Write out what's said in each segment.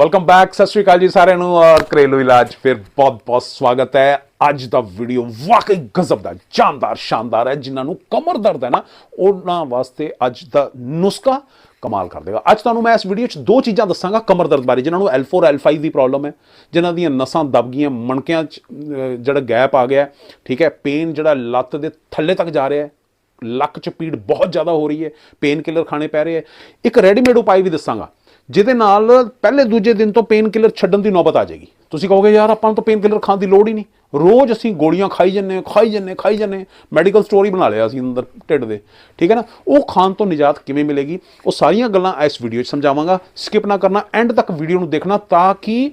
Welcome back ਸਤਿ ਸ਼੍ਰੀ ਅਕਾਲ ਜੀ ਸਾਰਿਆਂ ਨੂੰ ਔਰ ਘਰੇਲੂ ਇਲਾਜ ਫਿਰ ਬਹੁਤ ਬਹੁਤ ਸਵਾਗਤ ਹੈ। ਅੱਜ ਦਾ ਵੀਡੀਓ ਵਾਕਈ ਗਜ਼ਬ ਦਾ, ਜਾਨਦਾਰ, ਸ਼ਾਨਦਾਰ ਹੈ। ਜਿਨ੍ਹਾਂ ਨੂੰ ਕਮਰ ਦਰਦ ਹੈ ਨਾ, ਉਹਨਾਂ ਵਾਸਤੇ ਅੱਜ ਦਾ ਨੁਸਖਾ ਕਮਾਲ ਕਰ ਦੇਗਾ। ਅੱਜ ਤੁਹਾਨੂੰ ਮੈਂ ਇਸ ਵੀਡੀਓ 'ਚ ਦੋ ਚੀਜ਼ਾਂ ਦੱਸਾਂਗਾ ਕਮਰ ਦਰਦ ਬਾਰੇ, ਜਿਨ੍ਹਾਂ ਨੂੰ L4 L5 ਦੀ ਪ੍ਰੋਬਲਮ ਹੈ, ਜਿਨ੍ਹਾਂ ਦੀਆਂ ਨਸਾਂ ਦਬ ਗਈਆਂ, ਮਣਕਿਆਂ 'ਚ ਜਿਹੜਾ ਗੈਪ ਆ ਗਿਆ, ਠੀਕ ਹੈ। ਪੇਨ ਜਿਹੜਾ ਲੱਤ ਦੇ ਥੱਲੇ ਤੱਕ ਜਾ ਰਿਹਾ ਹੈ, ਲੱਕ 'ਚ ਪੀੜ ਬਹੁਤ ਜ਼ਿਆਦਾ ਹੋ ਰਹੀ ਹੈ ਪੇਨ ਕਿਲਰ ਖਾਣੇ ਪੈ ਰਹੇ ਹੈ। ਇੱਕ ਰੈਡੀਮੇਡ ਉਪਾਅ ਵੀ ਦੱਸਾਂਗਾ। ਜਿਹਦੇ ਨਾਲ ਪਹਿਲੇ ਦੂਜੇ ਦਿਨ ਤੋਂ ਪੇਨ ਕਿਲਰ ਛੱਡਣ ਦੀ ਨੌਬਤ ਆ ਜਾਏਗੀ। ਤੁਸੀਂ ਕਹੋਗੇ, ਯਾਰ, ਆਪਾਂ ਨੂੰ ਤਾਂ ਪੇਨ ਕਿਲਰ ਖਾਣ ਦੀ ਲੋੜ ਹੀ ਨਹੀਂ। ਰੋਜ਼ ਅਸੀਂ ਗੋਲੀਆਂ ਖਾਈ ਜੰਨੇ ਖਾਈ ਜੰਨੇ ਖਾਈ ਜੰਨੇ ਮੈਡੀਕਲ ਸਟੋਰ ਹੀ ਬਣਾ ਲਿਆ ਅਸੀਂ ਅੰਦਰ ਢਿੱਡ ਦੇ। ਠੀਕ ਹੈ ਨਾ? ਉਹ ਖਾਣ ਤੋਂ ਨਿਜਾਤ ਕਿਵੇਂ ਮਿਲੇਗੀ? ਉਹ ਸਾਰੀਆਂ ਗੱਲਾਂ ਇਸ ਵੀਡੀਓ 'ਚ ਸਮਝਾਵਾਂਗਾ। ਸਕਿਪ ਨਾ ਕਰਨਾ ਐਂਡ ਤੱਕ ਵੀਡੀਓ ਨੂੰ ਦੇਖਣਾ ਤਾਂ ਕਿ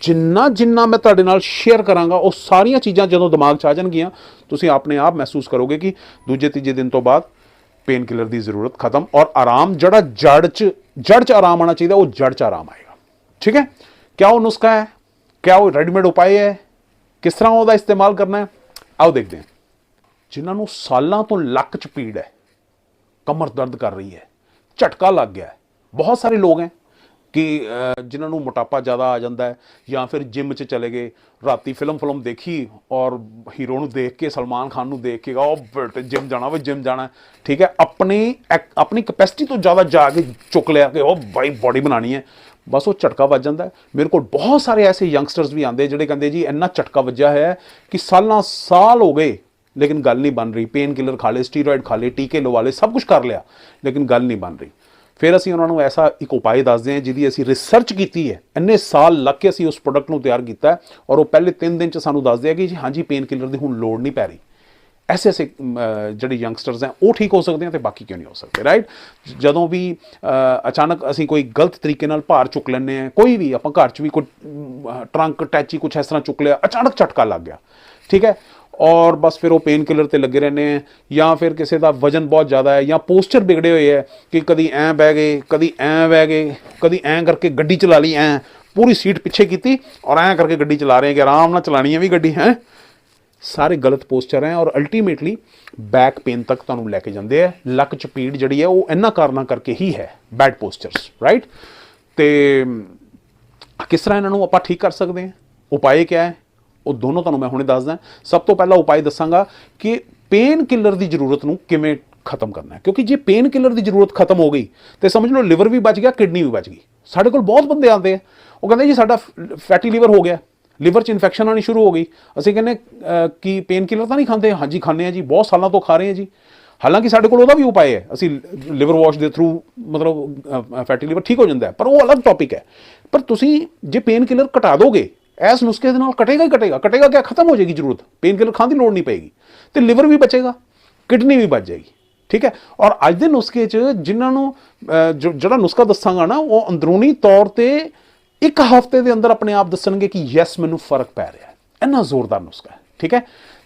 ਜਿੰਨਾ ਜਿੰਨਾ ਮੈਂ ਤੁਹਾਡੇ ਨਾਲ ਸ਼ੇਅਰ ਕਰਾਂਗਾ, ਉਹ ਸਾਰੀਆਂ ਚੀਜ਼ਾਂ ਜਦੋਂ ਦਿਮਾਗ 'ਚ ਆ ਜਾਣਗੀਆਂ, ਤੁਸੀਂ ਆਪਣੇ ਆਪ ਮਹਿਸੂਸ ਕਰੋਗੇ ਕਿ ਦੂਜੇ ਤੀਜੇ ਦਿਨ ਤੋਂ ਬਾਅਦ ਪੇਨ ਕਿਲਰ ਦੀ ਜ਼ਰੂਰਤ ਖਤਮ ਔਰ ਆਰਾਮ ਜਿਹੜਾ ਜੜ 'ਚ ਜੜ 'ਚ ਆਰਾਮ ਆਣਾ ਚਾਹੀਦਾ ਉਹ ਜੜ 'ਚ ਆਰਾਮ ਆਏਗਾ ਠੀਕ ਹੈ ਕਿਆ ਉਹ ਨੁਸਖਾ ਹੈ ਕਿਆ ਉਹ ਰੈਡੀਮੇਡ ਉਪਾਅ ਹੈ ਕਿਸ ਤਰ੍ਹਾਂ ਉਹਦਾ ਇਸਤੇਮਾਲ ਕਰਨਾ ਹੈ ਆਓ ਦੇਖਦੇ ਹਾਂ ਜਿਨ੍ਹਾਂ ਨੂੰ ਸਾਲਾਂ ਤੋਂ ਲੱਕ 'ਚ ਪੀੜ ਹੈ ਕਮਰ ਦਰਦ ਕਰ ਰਹੀ ਹੈ ਝਟਕਾ ਲੱਗ ਗਿਆ ਬਹੁਤ ਸਾਰੇ ਲੋਕ ਹੈ ਕਿ ਜਿਨ੍ਹਾਂ ਨੂੰ ਮੋਟਾਪਾ ਜ਼ਿਆਦਾ ਆ ਜਾਂਦਾ ਹੈ ਜਾਂ ਫਿਰ ਜਿਮ 'ਚ ਚਲੇ ਗਏ, ਰਾਤੀ ਫਿਲਮ ਫਿਲਮ ਦੇਖੀ ਔਰ ਹੀਰੋ ਨੂੰ ਦੇਖ ਕੇ, ਸਲਮਾਨ ਖਾਨ ਨੂੰ ਦੇਖ ਕੇ, ਉਹ ਬੇਟੇ ਜਿਮ ਜਾਣਾ ਵੇ, ਜਿਮ ਜਾਣਾ ਠੀਕ ਹੈ, ਆਪਣੀ ਐਕ- ਆਪਣੀ ਕਪੈਸਿਟੀ ਤੋਂ ਜ਼ਿਆਦਾ ਜਾ ਕੇ ਚੁੱਕ ਲਿਆ ਕਿ ਉਹ ਬਾਈ ਬਾਡੀ ਬਣਾਣੀ ਹੈ। ਬਸ ਉਹ ਝਟਕਾ ਵੱਜ ਜਾਂਦਾ ਮੇਰੇ ਕੋਲ ਬਹੁਤ ਸਾਰੇ ਐਸੇ ਯੰਗਸਟਰਸ ਵੀ ਆਉਂਦੇ ਜਿਹੜੇ ਕਹਿੰਦੇ ਜੀ, ਇੰਨਾ ਝਟਕਾ ਵੱਜਿਆ ਹੋਇਆ ਹੈ ਕਿ ਸਾਲਾਂ, ਸਾਲ ਹੋ ਗਏ, ਲੇਕਿਨ ਗੱਲ ਨਹੀਂ ਬਣ ਰਹੀ। ਪੇਨ ਕਿਲਰ ਖਾ ਲਏ, ਸਟੀਰੋਇਡ ਖਾ ਲਏ, ਟੀਕੇ ਲਵਾ ਲਏ, ਸਭ ਕੁਝ ਕਰ ਲਿਆ, ਲੇਕਿਨ ਗੱਲ ਨਹੀਂ ਬਣ ਰਹੀ। ਫਿਰ ਅਸੀਂ ਉਹਨਾਂ ਨੂੰ ਐਸਾ ਇੱਕ ਉਪਾਅ ਦੱਸਦੇ ਹਾਂ ਜਿਹਦੀ ਅਸੀਂ ਰਿਸਰਚ ਕੀਤੀ ਹੈ। ਇੰਨੇ ਸਾਲ ਲੱਗ ਕੇ ਅਸੀਂ ਉਸ ਪ੍ਰੋਡਕਟ ਨੂੰ ਤਿਆਰ ਕੀਤਾ ਔਰ ਉਹ ਪਹਿਲੇ 3 ਦਿਨ ਚ ਸਾਨੂੰ ਦੱਸਦੇ ਆ ਕਿ ਜੀ ਹਾਂਜੀ ਪੇਨ ਕਿਲਰ ਦੀ ਹੁਣ ਲੋੜ ਨਹੀਂ ਪੈ ਰਹੀ। ਐਸੇ ਐਸੇ ਜਿਹੜੇ ਯੰਗਸਟਰਸ ਹੈ, ਉਹ ਠੀਕ ਹੋ ਸਕਦੇ ਆ ਤੇ ਬਾਕੀ ਕਿਉਂ ਨਹੀਂ ਹੋ ਸਕਦੇ ਰਾਈਟ ਜਦੋਂ ਵੀ ਅਚਾਨਕ ਅਸੀਂ ਕੋਈ ਗਲਤ ਤਰੀਕੇ ਨਾਲ ਭਾਰ ਚੁੱਕ ਲੈਂਦੇ ਆ ਕੋਈ ਵੀ ਆਪਾਂ ਘਰ 'ਚ ਵੀ ਕੋਈ ਟਰੰਕ ਟੈਚੀ ਕੁਝ ਇਸ ਤਰ੍ਹਾਂ ਚੁੱਕ ਲਿਆ, ਅਚਾਨਕ ਝਟਕਾ ਲੱਗ ਗਿਆ, ਠੀਕ ਹੈ? ਔਰ ਬਸ ਫਿਰ ਉਹ ਪੇਨ ਕਿਲਰ ਤੇ ਲੱਗੇ ਰਹਿੰਦੇ ਆ, ਜਾਂ ਫਿਰ ਕਿਸੇ ਦਾ ਵਜਨ ਬਹੁਤ ਜ਼ਿਆਦਾ ਹੈ, ਜਾਂ ਪੋਸਚਰ ਵਿਗੜੇ ਹੋਏ ਹੈ ਕਿ ਕਦੀ ਐਂ ਬਹਿ ਗਏ, ਕਦੀ ਐਂ ਬਹਿ ਗਏ, ਕਦੀ ਐਂ ਕਰਕੇ ਗੱਡੀ ਚਲਾ ਲਈ, ਐਂ ਪੂਰੀ ਸੀਟ ਪਿੱਛੇ ਕੀਤੀ ਔਰ ਐਂ ਕਰਕੇ ਗੱਡੀ ਚਲਾ ਰਹੇ ਕਿ ਆਰਾਮ ਨਾਲ ਚਲਾਣੀ ਹੈ ਵੀ ਗੱਡੀ, ਹੈ? ਸਾਰੇ ਗਲਤ ਪੋਸਚਰ ਹੈ ਔਰ ਅਲਟੀਮੇਟਲੀ ਬੈਕ ਪੇਨ ਤੱਕ ਤੁਹਾਨੂੰ ਲੈ ਕੇ ਜਾਂਦੇ ਆ, ਲੱਕ ਚਪੀੜ ਜਿਹੜੀ ਹੈ ਉਹ ਇਹਨਾਂ ਕਾਰਨਾਂ ਕਰਕੇ ਹੀ ਹੈ ਬੈਡ ਪੋਸਚਰਸ ਰਾਈਟ ਤੇ ਕਿਸ ਤਰ੍ਹਾਂ ਇਹਨਾਂ ਨੂੰ ਆਪਾਂ ਠੀਕ ਕਰ ਸਕਦੇ ਹਾਂ? ਉਪਾਅ ਕੀ ਹੈ? ਉਹ ਦੋਨੋਂ ਤੁਹਾਨੂੰ ਮੈਂ ਹੁਣੇ ਦੱਸਦਾ। ਸਭ ਤੋਂ ਪਹਿਲਾਂ ਉਪਾਅ ਦੱਸਾਂਗਾ ਕਿ ਪੇਨ ਕਿਲਰ ਦੀ ਜ਼ਰੂਰਤ ਨੂੰ ਕਿਵੇਂ ਖਤਮ ਕਰਨਾ ਹੈ। ਕਿਉਂਕਿ ਜੇ ਪੇਨ ਕਿਲਰ ਦੀ ਜ਼ਰੂਰਤ ਖਤਮ ਹੋ ਗਈ, ਤੇ ਸਮਝ ਲਓ ਲਿਵਰ ਵੀ ਬਚ ਗਿਆ ਕਿਡਨੀ ਵੀ ਬਚ ਗਈ। ਸਾਡੇ ਕੋਲ ਬਹੁਤ ਬੰਦੇ ਆਉਂਦੇ ਆ। ਉਹ ਕਹਿੰਦੇ ਜੀ ਸਾਡਾ ਫੈਟੀ ਲਿਵਰ ਹੋ ਗਿਆ। ਲਿਵਰ 'ਚ ਇਨਫੈਕਸ਼ਨ ਆਣੀ ਸ਼ੁਰੂ ਹੋ ਗਈ। ਅਸੀਂ ਕਹਿੰਦੇ ਕਿ ਪੇਨ ਕਿਲਰ ਤਾਂ ਨਹੀਂ ਖਾਂਦੇ? ਹਾਂਜੀ, ਖਾਂਦੇ ਆ ਜੀ। ਬਹੁਤ ਸਾਲਾਂ ਤੋਂ ਖਾ ਰਹੇ ਆ ਜੀ। ਹਾਲਾਂਕਿ ਸਾਡੇ ਕੋਲ ਉਹਦਾ ਵੀ ਉਪਾਅ ਹੈ। ਅਸੀਂ ਲਿਵਰ ਵਾਸ਼ ਦੇ ਥਰੂ ਮਤਲਬ ਫੈਟੀ ਲਿਵਰ ਠੀਕ ਹੋ ਜਾਂਦਾ ਪਰ ਉਹ ਅਲੱਗ ਟੌਪਿਕ ਹੈ। ਪਰ ਤੁਸੀਂ ਜੇ ਪੇਨ ਕਿਲਰ ਘਟਾ ਦੋਗੇ ਐਸ ਨੁਸਖੇ ਦੇ ਨਾਲ ਕਟੇਗਾ ਹੀ ਕਟੇਗਾ ਕਟੇਗਾ ਕਿਆ? ਖਤਮ ਹੋ ਜਾਏਗੀ ਜ਼ਰੂਰਤ। ਪੇਨ ਕਿਲਰ ਖਾਣ ਦੀ ਲੋੜ ਨਹੀਂ ਪਏਗੀ। ਤੇ ਲਿਵਰ ਵੀ ਬਚੇਗਾ ਕਿਡਨੀ ਵੀ ਬਚ ਜਾਏਗੀ। ਠੀਕ ਹੈ? ਔਰ ਅੱਜ ਦੇ ਨੁਸਖੇ 'ਚ ਜਿਨ੍ਹਾਂ ਨੂੰ ਅਹ, ਜਿਹੜਾ ਨੁਸਖਾ ਦੱਸਾਂਗਾ ਨਾ ਉਹ ਅੰਦਰੂਨੀ ਤੌਰ ਤੇ ਇੱਕ ਹਫ਼ਤੇ ਦੇ ਅੰਦਰ ਆਪਣੇ ਆਪ ਦੱਸਣਗੇ ਕਿ ਯੈਸ ਮੈਨੂੰ ਫ਼ਰਕ ਪੈ ਰਿਹਾ ਹੈ। ਇੰਨਾ ਜ਼ੋਰਦਾਰ ਨੁਸਖਾ ਹੈ। ਠੀਕ ਹੈ?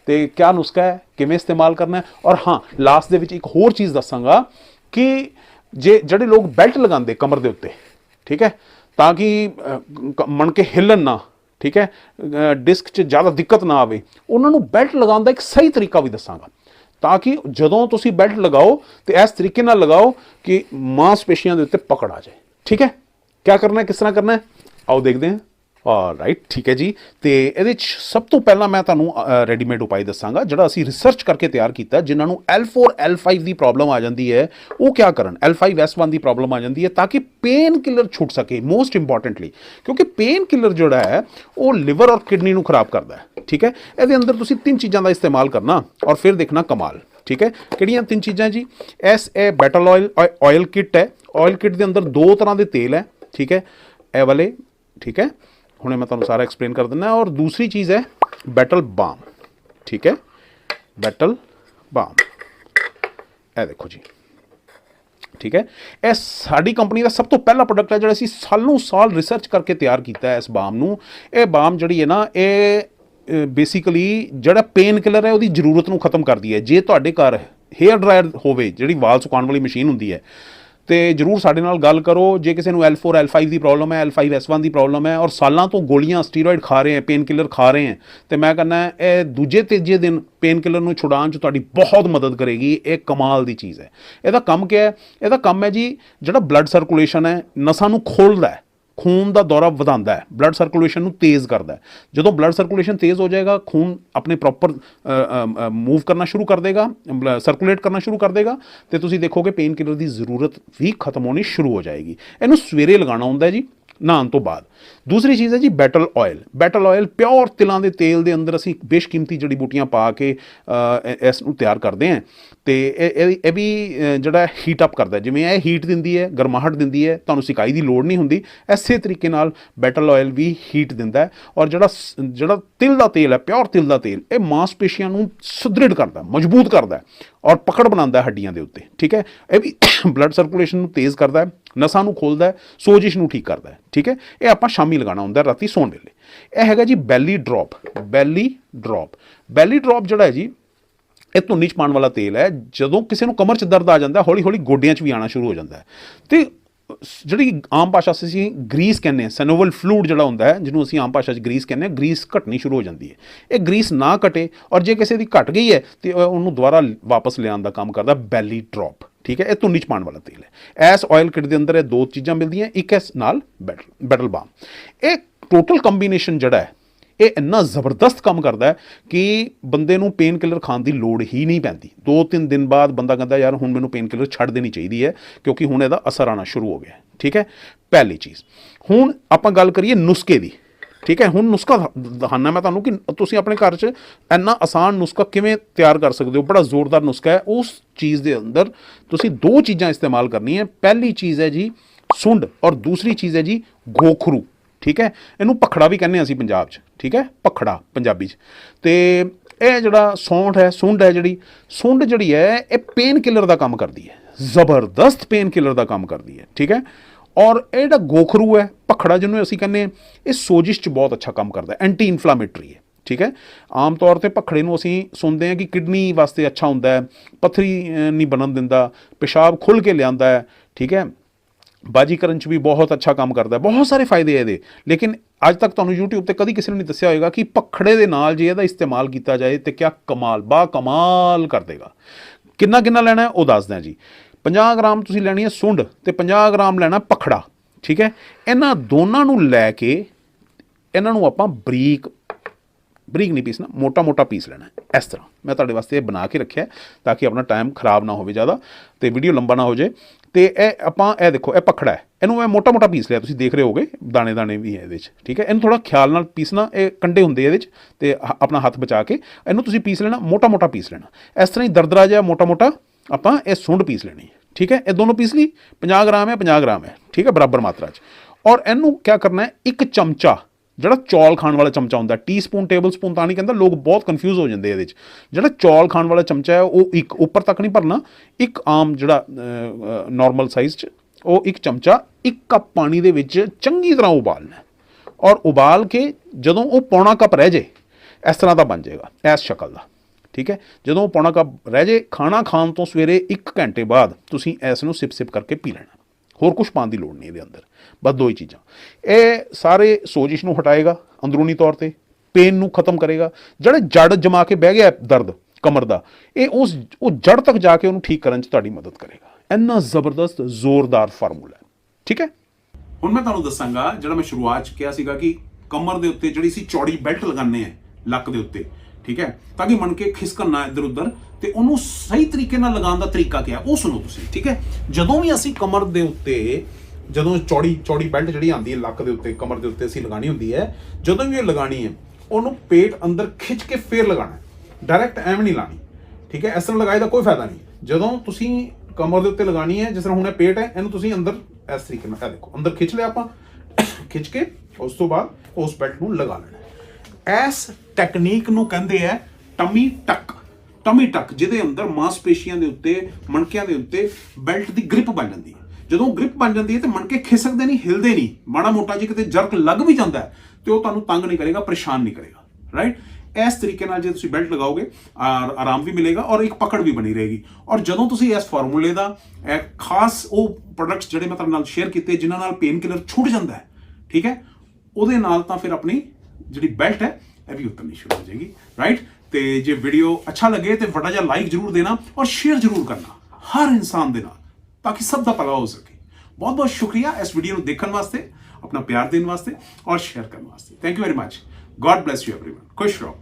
ਤੇ ਕਿਆ ਨੁਸਖਾ ਹੈ? ਕਿਵੇਂ ਇਸਤੇਮਾਲ ਕਰਨਾ ਹੈ? ਔਰ ਹਾਂ ਲਾਸਟ ਦੇ ਵਿੱਚ ਇੱਕ ਹੋਰ ਚੀਜ਼ ਦੱਸਾਂਗਾ ਕਿ ਜੇ ਜਿਹੜੇ ਲੋਕ ਬੈਲਟ ਲਗਾਉਂਦੇ ਕਮਰ ਦੇ ਉੱਤੇ ਠੀਕ ਹੈ? ਤਾਂ ਕਿ ਮਣ ਕੇ ਹਿੱਲਣ ਨਾ ਠੀਕ ਹੈ? ਡਿਸਕ 'ਚ ਜ਼ਿਆਦਾ ਦਿੱਕਤ ਨਾ ਆਵੇ। ਉਹਨਾਂ ਨੂੰ ਬੈਲਟ ਲਗਾਉਣ ਦਾ ਇੱਕ ਸਹੀ ਤਰੀਕਾ ਵੀ ਦੱਸਾਂਗਾ। ਤਾਂ ਕਿ ਜਦੋਂ ਤੁਸੀਂ ਬੈਲਟ ਲਗਾਓ ਤੇ ਇਸ ਤਰੀਕੇ ਨਾਲ ਲਗਾਓ ਕਿ ਮਾਸਪੇਸ਼ੀਆਂ ਦੇ ਉੱਤੇ ਪਕੜ ਆ ਜਾਏ। ਠੀਕ ਹੈ? ਕੀ ਕਰਨਾ ਹੈ? ਕਿਸ ਤਰ੍ਹਾਂ ਕਰਨਾ ਹੈ? ਆਓ ਦੇਖਦੇ ਹਾਂ। ਰਾਈਟ ਠੀਕ ਹੈ ਜੀ। ਤੇ ਇਹਦੇ ਚ ਸਭ ਤੋਂ ਪਹਿਲਾਂ ਮੈਂ ਤੁਹਾਨੂੰ ਰੈਡੀਮੇਡ ਉਪਾਅ ਦੱਸਾਂਗਾ, ਜਿਹੜਾ ਅਸੀਂ ਰਿਸਰਚ ਕਰਕੇ ਤਿਆਰ ਕੀਤਾ, ਜਿਨ੍ਹਾਂ ਨੂੰ L4 L5 ਦੀ ਪ੍ਰੋਬਲਮ ਆ ਜਾਂਦੀ ਹੈ, ਉਹ ਕੀ ਕਰਨ? L5 S1 ਦੀ ਪ੍ਰੋਬਲਮ ਆ ਜਾਂਦੀ ਹੈ ਤਾਂ ਕਿ ਪੇਨ ਕਿਲਰ ਛੁੱਟ ਸਕੇ ਮੋਸਟ ਇੰਪੋਰਟੈਂਟਲੀ ਕਿਉਂਕਿ ਪੇਨ ਕਿਲਰ ਜਿਹੜਾ ਹੈ, ਉਹ ਲਿਵਰ ਔਰ ਕਿਡਨੀ ਨੂੰ ਖਰਾਬ ਕਰਦਾ ਹੈ, ਠੀਕ ਹੈ? ਇਹਦੇ ਅੰਦਰ ਤੁਸੀਂ ਤਿੰਨ ਚੀਜ਼ਾਂ ਦਾ ਇਸਤੇਮਾਲ ਕਰਨਾ ਔਰ ਫਿਰ ਦੇਖਣਾ ਕਮਾਲ, ਠੀਕ ਹੈ? ਕਿਹੜੀਆਂ ਤਿੰਨ ਚੀਜ਼ਾਂ ਜੀ? S A battle oil oil kit ਹੈ। ਆਇਲ ਕਿਟ ਦੇ ਅੰਦਰ ਦੋ ਤਰ੍ਹਾਂ ਦੇ ਤੇਲ ਹੈ, ਠੀਕ ਹੈ? ਇਹ ਵਾਲੇ, ਠੀਕ ਹੈ? ਹੁਣੇ ਮੈਂ ਤੁਹਾਨੂੰ ਸਾਰਾ ਐਕਸਪਲੇਨ ਕਰ ਦਿੰਦਾ ਔਰ ਦੂਸਰੀ ਚੀਜ਼ ਹੈ ਬੈਟਲ ਬਾਮ। ਠੀਕ ਹੈ? Battle balm. ਇਹ ਦੇਖੋ ਜੀ। ਠੀਕ ਹੈ? ਇਹ ਸਾਡੀ ਕੰਪਨੀ ਦਾ ਸਭ ਤੋਂ ਪਹਿਲਾ ਪ੍ਰੋਡਕਟ ਹੈ ਜਿਹੜਾ ਅਸੀਂ ਸਾਲੋਂ ਸਾਲ ਰਿਸਰਚ ਕਰਕੇ ਤਿਆਰ ਕੀਤਾ ਹੈ ਇਸ ਬਾਮ ਨੂੰ। ਇਹ ਬਾਮ ਜਿਹੜੀ ਹੈ ਨਾ, ਇਹ ਬੇਸਿਕਲੀ ਜਿਹੜਾ ਪੇਨ ਕਿਲਰ ਹੈ, ਉਹਦੀ ਜ਼ਰੂਰਤ ਨੂੰ ਖਤਮ ਕਰਦੀ ਹੈ। ਜੇ ਤੁਹਾਡੇ ਘਰ ਹੇਅਰ ਡਰਾਇਰ ਹੋਵੇ, ਜਿਹੜੀ ਵਾਲ ਸੁਕਾਉਣ ਵਾਲੀ ਮਸ਼ੀਨ ਹੁੰਦੀ ਹੈ ਤੇ ਜਰੂਰ ਸਾਡੇ ਨਾਲ ਗੱਲ ਕਰੋ। ਜੇ ਕਿਸੇ ਨੂੰ L4 L5 ਦੀ ਪ੍ਰੋਬਲਮ ਹੈ L5 S1 ਦੀ ਪ੍ਰੋਬਲਮ ਹੈ ਔਰ ਸਾਲਾਂ ਤੋਂ ਗੋਲੀਆਂ ਸਟੀਰੋਇਡ ਖਾ ਰਹੇ ਹੈ ਪੇਨ ਕਿਲਰ ਖਾ ਰਹੇ ਹੈ, ਤੇ ਮੈਂ ਕਹਿੰਦਾ ਇਹ ਦੂਜੇ, ਤੀਜੇ ਦਿਨ ਪੇਨ ਕਿਲਰ ਨੂੰ ਛੁਡਾਉਣ 'ਚ ਤੁਹਾਡੀ ਬਹੁਤ ਮਦਦ ਕਰੇਗੀ। ਇਹ ਕਮਾਲ ਦੀ ਚੀਜ਼ ਹੈ। ਇਹਦਾ ਕੰਮ ਕੀ ਹੈ? ਇਹਦਾ ਕੰਮ ਹੈ ਜੀ, ਜਿਹੜਾ ਬਲੱਡ ਸਰਕੂਲੇਸ਼ਨ ਹੈ, ਨਸਾਂ ਨੂੰ ਖੋਲਦਾ ਹੈ। ਖੂਨ ਦਾ ਦੌਰਾ ਵਧਾਉਂਦਾ ਹੈ ਬਲੱਡ ਸਰਕੂਲੇਸ਼ਨ ਨੂੰ ਤੇਜ਼ ਕਰਦਾ ਹੈ। ਜਦੋਂ ਬਲੱਡ ਸਰਕੂਲੇਸ਼ਨ ਤੇਜ਼ ਹੋ ਜਾਏਗਾ, ਖੂਨ ਆਪਣੇ ਪ੍ਰੋਪਰ ਮੂਵ ਕਰਨਾ ਸ਼ੁਰੂ ਕਰ ਦੇਗਾ ਸਰਕੂਲੇਟ ਕਰਨਾ ਸ਼ੁਰੂ ਕਰ ਦੇਗਾ ਤੇ ਤੁਸੀਂ ਦੇਖੋਗੇ ਪੇਨ ਕਿਲਰ ਦੀ ਜ਼ਰੂਰਤ ਵੀ ਖਤਮ ਹੋਣੀ ਸ਼ੁਰੂ ਹੋ ਜਾਏਗੀ। ਇਹਨੂੰ ਸਵੇਰੇ ਲਗਾਉਣਾ ਹੁੰਦਾ ਜੀ। ਨਹਾਉਣ ਤੋਂ ਬਾਅਦ। ਦੂਸਰੀ ਚੀਜ਼ ਹੈ ਜੀ battle oil battle oil pure ਤਿਲਾਂ ਦੇ ਤੇਲ ਦੇ ਅੰਦਰ ਅਸੀਂ ਬੇਸ਼ਕੀਮਤੀ ਜੜੀ ਬੂਟੀਆਂ ਪਾ ਕੇ ਇਸ ਨੂੰ ਤਿਆਰ ਕਰਦੇ ਹਾਂ। ਤੇ ਇਹ, ਇਹ- ਇਹ ਵੀ ਜਿਹੜਾ ਹੀਟ ਅਪ ਕਰਦਾ ਜਿਵੇਂ ਇਹ ਹੀਟ ਦਿੰਦੀ ਹੈ, ਗਰਮਾਹਟ ਦਿੰਦੀ ਹੈ, ਤੁਹਾਨੂੰ ਸਿਕਾਈ ਦੀ ਲੋੜ ਨਹੀਂ ਹੁੰਦੀ। ਐਸੇ ਤਰੀਕੇ ਨਾਲ ਬੈਟਲ ਆਇਲ ਵੀ ਹੀਟ ਦਿੰਦਾ ਹੈ। ਔਰ ਜਿਹੜਾ ਸ- ਜਿਹੜਾ ਤਿਲ ਦਾ ਤੇਲ ਹੈ ਪਿਓਰ ਤਿਲ ਦਾ ਤੇਲ, ਇਹ ਮਾਸਪੇਸ਼ੀਆਂ ਨੂੰ ਸੁਦ੍ਰਿੜ ਕਰਦਾ ਮਜ਼ਬੂਤ ਕਰਦਾ ਔਰ ਪਕੜ ਬਣਾਉਂਦਾ ਹੱਡੀਆਂ ਦੇ ਉੱਤੇ। ਠੀਕ ਹੈ? ਇਹ ਵੀ ਬਲੱਡ ਸਰਕੂਲੇਸ਼ਨ ਨੂੰ ਤੇਜ਼ ਕਰਦਾ ਹੈ। ਨਸਾਂ ਨੂੰ ਖੋਲਦਾ ਹੈ, ਸੋਜਿਸ਼ ਨੂੰ ਠੀਕ ਕਰਦਾ ਹੈ, ਠੀਕ ਹੈ? ਇਹ ਆਪਾਂ ਸ਼ਾਮੀ ਲਗਾਉਣਾ ਹੁੰਦਾ ਰਾਤੀ ਸੌਣ ਵੇਲੇ। ਇਹ ਹੈਗਾ ਜੀ ਬੈਲੀ ਡ੍ਰੌਪ ਬੈਲੀ ਡ੍ਰੌਪ। ਬੈਲੀ ਡ੍ਰੌਪ ਜਿਹੜਾ ਹੈ ਜੀ, ਇਹ ਧੁੰਨੀ ਚ ਪਾਉਣ ਵਾਲਾ ਤੇਲ ਹੈ, ਜਦੋਂ ਕਿਸੇ ਨੂੰ ਕਮਰ 'ਚ ਦਰਦ ਆ ਜਾਂਦਾ ਹੌਲੀ ਹੌਲੀ ਗੋਡਿਆਂ 'ਚ ਵੀ ਆਉਣਾ ਸ਼ੁਰੂ ਹੋ ਜਾਂਦਾ ਹੈ। ਤੇ ਜਿਹੜੀ ਆਮ ਭਾਸ਼ਾ 'ਚ ਅਸੀਂ ਗਰੀਸ ਕਹਿੰਦੇ ਹਾਂ, ਸੈਨੋਵਲ ਫਲੂਡ ਜਿਹੜਾ ਹੁੰਦਾ ਹੈ, ਜਿਹਨੂੰ ਅਸੀਂ ਆਮ ਭਾਸ਼ਾ 'ਚ ਗਰੀਸ ਕਹਿੰਦੇ ਹਾਂ, ਗਰੀਸ ਘਟਣੀ ਸ਼ੁਰੂ ਹੋ ਜਾਂਦੀ ਹੈ। ਇਹ ਗਰੀਸ ਨਾ ਘਟੇ ਔਰ ਜੇ ਕਿਸੇ ਦੀ ਘਟ ਗਈ ਹੈ, ਤੇ ਉਹਨੂੰ ਦੁਬਾਰਾ ਵਾਪਸ ਲਿਆਉਣ ਦਾ ਕੰਮ ਕਰਦਾ ਬੈਲੀ ਡ੍ਰੌਪ। ਠੀਕ ਹੈ, ਇਹ ਧੁੰਨੀ ਚ ਪਾਉਣ ਵਾਲਾ ਤੇਲ ਹੈ। ਐਸ ਆਇਲ ਕਿਟ ਦੇ ਅੰਦਰ ਇਹ ਦੋ ਚੀਜ਼ਾਂ ਮਿਲਦੀਆਂ, ਇੱਕ ਇਸ ਨਾਲ ਬੈਟਲ ਬੈਟਲ ਬਾਮ। ਇਹ ਟੋਟਲ ਕੰਬੀਨੇਸ਼ਨ ਜਿਹੜਾ ਹੈ, ਇਹ ਇੰਨਾ ਜ਼ਬਰਦਸਤ ਕੰਮ ਕਰਦਾ ਹੈ ਕਿ ਬੰਦੇ ਨੂੰ ਪੇਨ ਕਿਲਰ ਖਾਣ ਦੀ ਲੋੜ ਹੀ ਨਹੀਂ ਪੈਂਦੀ। ਦੋ ਤਿੰਨ ਦਿਨ ਬਾਅਦ ਬੰਦਾ ਕਹਿੰਦਾ, ਯਾਰ, ਹੁਣ ਮੈਨੂੰ ਪੇਨ ਕਿਲਰ ਛੱਡ ਦੇਣੀ ਚਾਹੀਦੀ ਹੈ, ਕਿਉਂਕਿ ਹੁਣ ਇਹਦਾ ਅਸਰ ਆਣਾ ਸ਼ੁਰੂ ਹੋ ਗਿਆ ਠੀਕ ਹੈ, ਪਹਿਲੀ ਚੀਜ਼। ਹੁਣ ਆਪਾਂ ਗੱਲ ਕਰੀਏ ਨੁਸਖੇ ਦੀ। ਠੀਕ ਹੈ, ਹੁਣ ਨੁਸਖਾ ਦ- ਮੈਂ ਤੁਹਾਨੂੰ ਕਿ ਤੁਸੀਂ ਆਪਣੇ ਘਰ 'ਚ ਇੰਨਾ ਆਸਾਨ ਨੁਸਖਾ ਕਿਵੇਂ ਤਿਆਰ ਕਰ ਸਕਦੇ ਹੋ? ਬੜਾ ਜ਼ੋਰਦਾਰ ਨੁਸਖਾ ਹੈ। ਉਸ ਚੀਜ਼ ਦੇ ਅੰਦਰ ਤੁਸੀਂ ਦੋ ਚੀਜ਼ਾਂ ਇਸਤੇਮਾਲ ਕਰਨੀਆਂ ਪਹਿਲੀ ਚੀਜ਼ ਹੈ ਜੀ ਸੁੰਡ ਔਰ ਦੂਸਰੀ ਚੀਜ਼ ਹੈ ਜੀ ਗੋਖਰੂ, ਠੀਕ ਹੈ? ਇਹਨੂੰ ਪਖੜਾ ਵੀ ਕਹਿੰਦੇ ਹਾਂ ਅਸੀਂ ਪੰਜਾਬ 'ਚ, ਠੀਕ ਹੈ? ਪਖੜਾ ਪੰਜਾਬੀ 'ਚ। ਤੇ ਇਹ ਜਿਹੜਾ ਸੌਂਠ ਹੈ, ਸੁੰਡ ਹੈ ਜਿਹੜੀ, ਸੁੰਡ ਜਿਹੜੀ ਹੈ, ਇਹ ਪੇਨ ਕਿਲਰ ਦਾ ਕੰਮ ਕਰਦੀ ਹੈ। ਜ਼ਬਰਦਸਤ ਪੇਨ ਕਿਲਰ ਦਾ ਕੰਮ ਕਰਦੀ ਹੈ, ਠੀਕ ਹੈ? ਔਰ ਇਹ ਜਿਹੜਾ ਗੋਖਰੂ ਹੈ ਪਖੜਾ ਜਿਹਨੂੰ ਅਸੀਂ ਕਹਿੰਦੇ ਹਾਂ, ਇਹ ਸੋਜਿਸ਼ 'ਚ ਬਹੁਤ ਅੱਛਾ ਕੰਮ ਕਰਦਾ ਐਂਟੀ ਇਨਫਲਾਮੇਟਰੀ ਹੈ, ਠੀਕ ਹੈ? ਆਮ ਤੌਰ ਤੇ ਪਖੜੇ ਨੂੰ ਅਸੀਂ ਸੁਣਦੇ ਹਾਂ ਕਿ ਕਿਡਨੀ ਵਾਸਤੇ ਅੱਛਾ ਹੁੰਦਾ ਹੈ, ਪੱਥਰੀ ਨਹੀਂ ਬਣਨ ਦਿੰਦਾ, ਪਿਸ਼ਾਬ ਖੁੱਲ ਕੇ ਲਿਆਂਦਾ ਹੈ, ਠੀਕ ਹੈ? ਬਾਜੀਕਰਨ ਚ ਵੀ ਬਹੁਤ ਅੱਛਾ ਕੰਮ ਕਰਦਾ ਬਹੁਤ ਸਾਰੇ ਫਾਇਦੇ ਇਹਦੇ, ਲੇਕਿਨ ਅੱਜ ਤੱਕ ਤੁਹਾਨੂੰ YouTube ਤੇ ਕਦੀ ਕਿਸੇ ਨੇ ਨਹੀਂ ਦੱਸਿਆ ਹੋਵੇਗਾ ਕਿ ਪਖੜੇ ਦੇ ਨਾਲ ਜੇ ਇਹਦਾ ਇਸਤੇਮਾਲ ਕੀਤਾ ਜਾਏ ਤੇ ਕਿਆ ਕਮਾਲ, ਬਾ ਕਮਾਲ ਕਰ ਦੇਗਾ। ਕਿੰਨਾ ਕਿੰਨਾ ਲੈਣਾ ਉਹ ਦੱਸਦਾ ਜੀ। 50 ਗ੍ਰਾਮ ਤੁਸੀਂ ਲੈਣੀ ਹੈ ਸੁੰਡ ਤੇ 50 ਗ੍ਰਾਮ ਲੈਣਾ ਪਖੜਾ, ਠੀਕ ਹੈ? ਇਹਨਾਂ ਦੋਨਾਂ ਨੂੰ ਲੈ ਕੇ ਇਹਨਾਂ ਨੂੰ ਆਪਾਂ ਬਰੀਕ ਬਰੀਕ ਨਹੀਂ ਪੀਸਣਾ ਮੋਟਾ ਮੋਟਾ ਪੀਸ ਲੈਣਾ ਇਸ ਤਰ੍ਹਾਂ। ਮੈਂ ਤੁਹਾਡੇ ਵਾਸਤੇ ਇਹ ਬਣਾ ਕੇ ਰੱਖਿਆ ਤਾਂ ਕਿ ਆਪਣਾ ਟਾਈਮ ਖਰਾਬ ਨਾ ਹੋਵੇ ਜ਼ਿਆਦਾ ਤੇ ਵੀਡੀਓ ਲੰਬਾ ਨਾ ਹੋ ਜਾਏ। ਤੇ ਇਹ ਆਪਾਂ, ਇਹ ਦੇਖੋ, ਇਹ ਪਖੜਾ ਹੈ। ਇਹਨੂੰ ਮੈਂ ਮੋਟਾ ਮੋਟਾ ਪੀਸ ਲਿਆ, ਤੁਸੀਂ ਦੇਖ ਰਹੇ ਹੋਗੇ ਦਾਣੇ ਦਾਣੇ ਵੀ ਹੈ ਇਹਦੇ 'ਚ, ਠੀਕ ਹੈ? ਇਹਨੂੰ ਥੋੜਾ ਖਿਆਲ ਨਾਲ ਪੀਸਣਾ, ਇਹ ਕੰਡੇ ਹੁੰਦੇ ਇਹਦੇ 'ਚ ਤੇ ਹ- ਆਪਣਾ ਹੱਥ ਬਚਾ ਕੇ ਇਹਨੂੰ ਤੁਸੀਂ ਪੀਸ ਲੈਣਾ ਮੋਟਾ ਮੋਟਾ ਪੀਸ ਲੈਣਾ। ਇਸ ਤਰ੍ਹਾਂ ਹੀ ਦਰਦਰਾ ਜਿਹਾ ਮੋਟਾ ਮੋਟਾ ਆਪਾਂ ਇਹ ਸੁੰਡ ਪੀਸ ਲੈਣੀ ਹੈ ਠੀਕ ਹੈ? ਇਹ ਦੋਨੋਂ ਪੀਸ ਲਈ 50 ਗ੍ਰਾਮ ਹੈ 50 ਗ੍ਰਾਮ ਹੈ। ਠੀਕ ਹੈ? ਬਰਾਬਰ ਮਾਤਰਾ 'ਚ। ਔਰ ਇਹਨੂੰ ਕੀ ਕਰਨਾ ਹੈ? ਇੱਕ ਚਮਚਾ, ਜਿਹੜਾ ਚੌਲ ਖਾਣ ਵਾਲਾ ਚਮਚਾ ਹੁੰਦਾ ਟੀਸਪੂਨ ਟੇਬਲ ਸਪੂਨ ਤਾਂ ਨਹੀਂ ਕਹਿੰਦਾ, ਲੋਕ ਬਹੁਤ ਕਨਫਿਊਜ਼ ਹੋ ਜਾਂਦੇ ਇਹਦੇ 'ਚ। ਜਿਹੜਾ ਚੌਲ ਖਾਣ ਵਾਲਾ ਚਮਚਾ ਹੈ, ਉਹ ਇੱਕ ਉੱਪਰ ਤੱਕ ਨਹੀਂ ਭਰਨਾ। ਇੱਕ ਆਮ ਜਿਹੜਾ ਨਾਰਮਲ ਸਾਈਜ਼ 'ਚ, ਉਹ ਇੱਕ ਚਮਚਾ, ਇੱਕ ਕੱਪ ਪਾਣੀ ਦੇ ਵਿੱਚ ਚੰਗੀ ਤਰ੍ਹਾਂ ਉਬਾਲਣਾ ਔਰ ਉਬਾਲ ਕੇ ਜਦੋਂ ਉਹ ਪੌਣਾ ਕੱਪ ਰਹਿ ਜੇ ਇਸ ਤਰ੍ਹਾਂ ਦਾ ਬਣ ਜਾਏਗਾ, ਇਸ ਸ਼ਕਲ ਦਾ। ਠੀਕ ਹੈ? ਜਦੋਂ ਉਹ ਪੌਣਾ ਕੱਪ ਰਹਿ ਜੇ, ਖਾਣਾ ਖਾਣ ਤੋਂ ਸਵੇਰੇ 1 ਘੰਟੇ ਬਾਅਦ ਤੁਸੀਂ ਇਸ ਨੂੰ ਸਿਪ ਸਿਪ ਕਰਕੇ ਪੀ ਲੈਣਾ। ਹੋਰ ਕੁਝ ਪਾਉਣ ਦੀ ਲੋੜ ਨਹੀਂ ਇਹਦੇ ਅੰਦਰ। ਬਸ ਦੋ ਹੀ ਚੀਜ਼ਾਂ। ਇਹ ਸਾਰੇ ਸੋਜਿਸ਼ ਨੂੰ ਹਟਾਏਗਾ ਅੰਦਰੂਨੀ ਤੌਰ ਤੇ। ਪੇਨ ਨੂੰ ਖਤਮ ਕਰੇਗਾ। ਜਿਹੜੇ ਜੜ ਜਮਾ ਕੇ ਬਹਿ ਗਿਆ ਦਰਦ, ਕਮਰ ਦਾ, ਇਹ ਉਸ, ਉਹ ਜੜ ਤੱਕ ਜਾ ਕੇ ਉਹਨੂੰ ਠੀਕ ਕਰਨ 'ਚ ਤੁਹਾਡੀ ਮਦਦ ਕਰੇਗਾ। ਇੰਨਾ ਜ਼ਬਰਦਸਤ, ਜ਼ੋਰਦਾਰ ਫਾਰਮੂਲਾ ਠੀਕ ਹੈ? ਹੁਣ ਮੈਂ ਤੁਹਾਨੂੰ ਦੱਸਾਂਗਾ, ਜਿਹੜਾ ਮੈਂ ਸ਼ੁਰੂਆਤ 'ਚ ਕਿਹਾ ਸੀਗਾ ਕਿ ਕਮਰ ਦੇ ਉੱਤੇ ਜਿਹੜੀ ਸੀ ਚੌੜੀ ਬੈਲਟ ਲਗਾਉਂਦੇ ਆ ਲੱਕ ਦੇ ਉੱਤੇ ਠੀਕ ਹੈ? ਤਾਂ ਕਿ ਮਣ ਕੇ ਖਿਸਕਣ ਨਾ ਇੱਧਰ ਉੱਧਰ ਤੇ ਉਹਨੂੰ ਸਹੀ ਤਰੀਕੇ ਨਾਲ ਲਗਾਉਣ ਦਾ ਤਰੀਕਾ ਕੀ ਹੈ ਉਹ ਸੁਣੋ ਤੁਸੀਂ, ਠੀਕ ਹੈ? ਜਦੋਂ ਵੀ ਅਸੀਂ ਕਮਰ ਦੇ ਉੱਤੇ, ਜਦੋਂ ਚੌੜੀ ਚੌੜੀ ਬੈਲਟ ਜਿਹੜੀ ਆਉਂਦੀ ਹੈ ਲੱਕ ਦੇ ਉੱਤੇ, ਕਮਰ ਦੇ ਉੱਤੇ ਅਸੀਂ ਲਗਾਣੀ ਹੁੰਦੀ ਹੈ, ਜਦੋਂ ਵੀ ਇਹ ਲਗਾਣੀ ਹੈ, ਉਹਨੂੰ ਪੇਟ ਅੰਦਰ ਖਿੱਚ ਕੇ ਫੇਰ ਲਗਾਣਾ ਡਾਇਰੈਕਟ ਐਵੇਂ ਨਹੀਂ ਲਾਣੀ ਠੀਕ ਹੈ? ਇਸ ਤਰ੍ਹਾਂ ਲਗਾਏ ਦਾ ਕੋਈ ਫਾਇਦਾ ਨਹੀਂ। ਜਦੋਂ ਤੁਸੀਂ ਕਮਰ ਦੇ ਉੱਤੇ ਲਗਾਣੀ ਹੈ, ਜਿਸ ਤਰ੍ਹਾਂ ਹੁਣ ਇਹ ਪੇਟ ਹੈ, ਇਹਨੂੰ ਤੁਸੀਂ ਅੰਦਰ ਇਸ ਤਰੀਕੇ ਨਾਲ, ਇਹ ਦੇਖੋ, ਅੰਦਰ ਖਿੱਚ ਲਿਆ ਆਪਾਂ, ਖਿੱਚ ਕੇ ਉਸ ਤੋਂ ਬਾਅਦ ਉਸ ਬੈਲਟ ਨੂੰ ਲਗਾ ਲੈਣਾ ਇਸ ਟੈਕਨੀਕ ਨੂੰ ਕਹਿੰਦੇ ਆ ਟਮੀ ਟੱਕ ਟਮੀ ਟੱਕ ਜਿਹਦੇ ਅੰਦਰ ਮਾਸਪੇਸ਼ੀਆਂ ਦੇ ਉੱਤੇ, ਮਣਕਿਆਂ ਦੇ ਉੱਤੇ ਬੈਲਟ ਦੀ ਗ੍ਰਿਪ ਬਣ ਜਾਂਦੀ ਹੈ। ਜਦੋਂ ਗ੍ਰਿਪ ਬਣ ਜਾਂਦੀ ਹੈ ਤੇ ਮਣਕੇ ਖਿਸਕਦੇ ਨਹੀਂ, ਹਿਲਦੇ ਨਹੀਂ। ਮਾੜਾ ਮੋਟਾ ਜੇ ਕਿਤੇ ਜਰਕ ਲੱਗ ਵੀ ਜਾਂਦਾ ਹੈ ਤੇ ਉਹ ਤੁਹਾਨੂੰ ਤੰਗ ਨਹੀਂ ਕਰੇਗਾ, ਪਰੇਸ਼ਾਨ ਨਹੀਂ ਕਰੇਗਾ। ਰਾਈਟ ਇਸ ਤਰੀਕੇ ਨਾਲ ਜੇ ਤੁਸੀਂ ਬੈਲਟ ਲਗਾਓਗੇ ਆਰਾਮ ਵੀ ਮਿਲੇਗਾ ਔਰ ਇੱਕ ਪਕੜ ਵੀ ਬਣੀ ਰਹੇਗੀ। ਔਰ ਜਦੋਂ ਤੁਸੀਂ ਇਸ ਫਾਰਮੂਲੇ ਦਾ ਖਾਸ ਉਹ ਪ੍ਰੋਡਕਟਸ ਜਿਹੜੇ ਮੈਂ ਤੁਹਾਡੇ ਨਾਲ ਸ਼ੇਅਰ ਕੀਤੇ, ਜਿਨ੍ਹਾਂ ਨਾਲ ਪੇਨ ਕਿਲਰ ਛੁੱਟ ਜਾਂਦਾ ਹੈ, ਠੀਕ ਹੈ? ਉਹਦੇ ਨਾਲ ਤਾਂ ਫਿਰ ਆਪਣੀ ਜਿਹੜੀ ਬੈਲਟ ਹੈ ਇਹ ਵੀ ਉਤਰਨੀ ਸ਼ੁਰੂ ਹੋ ਜਾਏਗੀ ਰਾਈਟ ਤੇ ਜੇ ਵੀਡੀਓ ਅੱਛਾ ਲੱਗੇ ਤੇ ਵੱਡਾ ਜਿਹਾ ਲਾਈਕ ਜਰੂਰ ਦੇਣਾ ਔਰ ਸ਼ੇਅਰ ਜਰੂਰ ਕਰਨਾ ਹਰ ਇਨਸਾਨ ਦੇ ਨਾਲ ਤਾਂ ਕਿ ਸਭ ਦਾ ਭਲਾ ਹੋ ਸਕੇ ਬਹੁਤ ਬਹੁਤ ਸ਼ੁਕਰੀਆ ਇਸ ਵੀਡੀਓ ਨੂੰ ਦੇਖਣ ਵਾਸਤੇ ਆਪਣਾ ਪਿਆਰ ਦੇਣ ਵਾਸਤੇ ਔਰ ਸ਼ੇਅਰ ਕਰਨ ਵਾਸਤੇ thank you very much God bless you everyone ਖੁਸ਼ ਰਹੋ